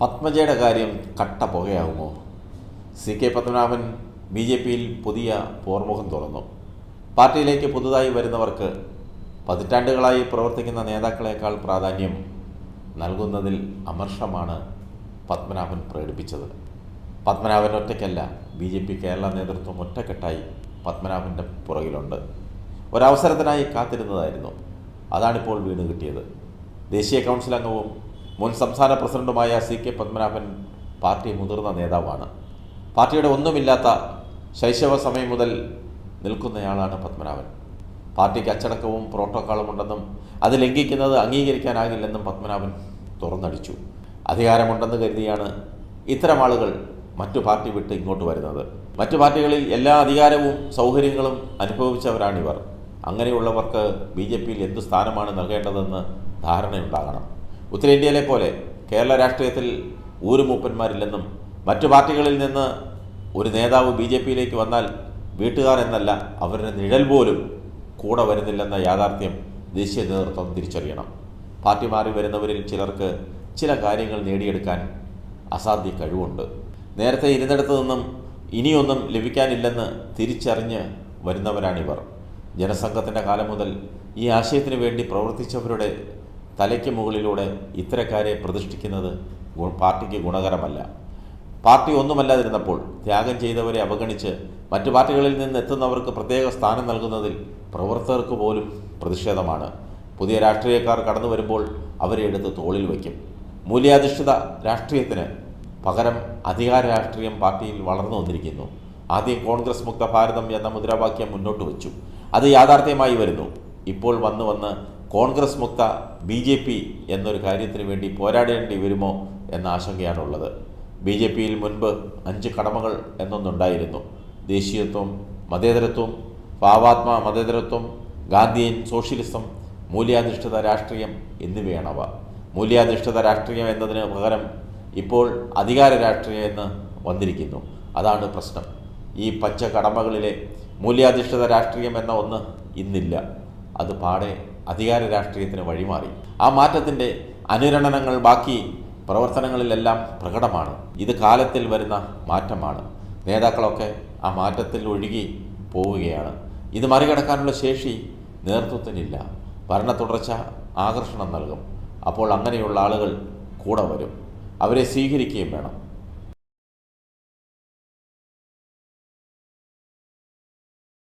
പത്മജയുടെ കാര്യം കട്ട പുകയാകുമോ? C K Padmanabhan B J പിയിൽ പുതിയ പോർമുഖം തുറന്നു. പാർട്ടിയിലേക്ക് പുതുതായി വരുന്നവർക്ക് പതിറ്റാണ്ടുകളായി പ്രവർത്തിക്കുന്ന നേതാക്കളെക്കാൾ പ്രാധാന്യം നൽകുന്നതിൽ അമർഷമാണ് പത്മനാഭൻ പ്രകടിപ്പിച്ചത്. പത്മനാഭൻ ഒറ്റയ്ക്കല്ല ബി ജെ പി കേരള നേതൃത്വം ഒറ്റക്കെട്ടായി പത്മനാഭന്റെ പുറകിലുണ്ട്. ഒരവസരത്തിനായി കാത്തിരുന്നതായിരുന്നു. അതാണിപ്പോൾ വീണ് കിട്ടിയത്. ദേശീയ കൗൺസിൽ അംഗവും മുൻ സംസ്ഥാന പ്രസിഡന്റുമായ സി കെ പത്മനാഭൻ പാർട്ടി മുതിർന്ന നേതാവാണ്. പാർട്ടിയുടെ ഒന്നുമില്ലാത്ത ശൈശവ സമയം മുതൽ നിൽക്കുന്നയാളാണ് പത്മനാഭൻ. പാർട്ടിക്ക് അച്ചടക്കവും പ്രോട്ടോക്കോളും ഉണ്ടെന്നും അത് ലംഘിക്കുന്നത് അംഗീകരിക്കാനാകില്ലെന്നും പത്മനാഭൻ തുറന്നടിച്ചു. അധികാരമുണ്ടെന്ന് കരുതിയാണ് ഇത്തരം ആളുകൾ മറ്റു പാർട്ടി വിട്ട് ഇങ്ങോട്ട് വരുന്നത്. മറ്റു പാർട്ടികളിൽ എല്ലാ അധികാരവും സൗകര്യങ്ങളും അനുഭവിച്ചവരാണിവർ. അങ്ങനെയുള്ളവർക്ക് ബി ജെ പിയിൽ എന്ത് സ്ഥാനമാണ് നൽകേണ്ടതെന്ന് ധാരണയുണ്ടാകണം. ഉത്തരേന്ത്യയിലെ പോലെ കേരള രാഷ്ട്രീയത്തിൽ ഊരുമൂപ്പന്മാരില്ലെന്നും മറ്റു പാർട്ടികളിൽ നിന്ന് ഒരു നേതാവ് ബി ജെ പിയിലേക്ക് വന്നാൽ വീട്ടുകാർ എന്നല്ല അവരുടെ നിഴൽ പോലും കൂടെ വരുന്നില്ലെന്ന യാഥാർത്ഥ്യം ദേശീയ നേതൃത്വം തിരിച്ചറിയണം. പാർട്ടി മാറി വരുന്നവരിൽ ചിലർക്ക് ചില കാര്യങ്ങൾ നേടിയെടുക്കാൻ അസാധ്യ കഴിവുണ്ട്. നേരത്തെ ഇരുന്നിടത്തു നിന്നും ഇനിയൊന്നും ലഭിക്കാനില്ലെന്ന് തിരിച്ചറിഞ്ഞ് വരുന്നവരാണിവർ. ജനസംഘത്തിന്റെ കാലം മുതൽ ഈ ആശയത്തിന് വേണ്ടി പ്രവർത്തിച്ചവരുടെ തലയ്ക്ക് മുകളിലൂടെ ഇത്തരക്കാരെ പ്രതിഷ്ഠിക്കുന്നത് പാർട്ടിക്ക് ഗുണകരമല്ല. പാർട്ടി ഒന്നുമല്ലാതിരുന്നപ്പോൾ ത്യാഗം ചെയ്തവരെ അവഗണിച്ച് മറ്റു പാർട്ടികളിൽ നിന്ന് എത്തുന്നവർക്ക് പ്രത്യേക സ്ഥാനം നൽകുന്നതിൽ പ്രവർത്തകർക്ക് പോലും പ്രതിഷേധമാണ്. പുതിയ രാഷ്ട്രീയക്കാർ കടന്നു വരുമ്പോൾ അവരെ എടുത്ത് തോളിൽ വയ്ക്കും. മൂല്യാധിഷ്ഠിത രാഷ്ട്രീയത്തിന് പകരം അധികാര രാഷ്ട്രീയം പാർട്ടിയിൽ വളർന്നു വന്നിരിക്കുന്നു. ആദ്യം കോൺഗ്രസ് മുക്ത ഭാരതം എന്ന മുദ്രാവാക്യം മുന്നോട്ട് വച്ചു. അത് യാഥാർത്ഥ്യമായി വരുന്നു. ഇപ്പോൾ വന്ന് വന്ന് കോൺഗ്രസ് മുക്ത ബി ജെ പി എന്നൊരു കാര്യത്തിന് വേണ്ടി പോരാടേണ്ടി വരുമോ എന്ന ആശങ്കയാണുള്ളത്. ബി ജെ പിയിൽ മുൻപ് അഞ്ച് കടമകൾ എന്നൊന്നുണ്ടായിരുന്നു. ദേശീയത്വം മതേതരത്വം ഭാവാത്മ മതേതരത്വം ഗാന്ധിയൻ സോഷ്യലിസം മൂല്യാധിഷ്ഠിത രാഷ്ട്രീയം എന്നിവയാണവ. മൂല്യാധിഷ്ഠിത രാഷ്ട്രീയം എന്നതിന് പകരം ഇപ്പോൾ അധികാര രാഷ്ട്രീയം എന്ന് വന്നിരിക്കുന്നു. അതാണ് പ്രശ്നം. ഈ പച്ച കടമകളിലെ മൂല്യാധിഷ്ഠിത രാഷ്ട്രീയം എന്ന ഒന്ന് ഇന്നില്ല. അത് പാടെ അധികാര രാഷ്ട്രീയത്തിന് വഴിമാറി. ആ മാറ്റത്തിന്റെ അനുരണനങ്ങൾ ബാക്കി പ്രവർത്തനങ്ങളിലെല്ലാം പ്രകടമാണ്. ഇത് കാലത്തിൽ വരുന്ന മാറ്റമാണ്. നേതാക്കളൊക്കെ ആ മാറ്റത്തിൽ ഒഴുകി പോവുകയാണ്. ഇത് മറികടക്കാനുള്ള ശേഷി നേതൃത്വത്തിനില്ല. ഭരണ തുടർച്ച ആകർഷണം നൽകും. അപ്പോൾ അങ്ങനെയുള്ള ആളുകൾ കൂടെ വരും. അവരെ സ്വീകരിക്കുകയും വേണം.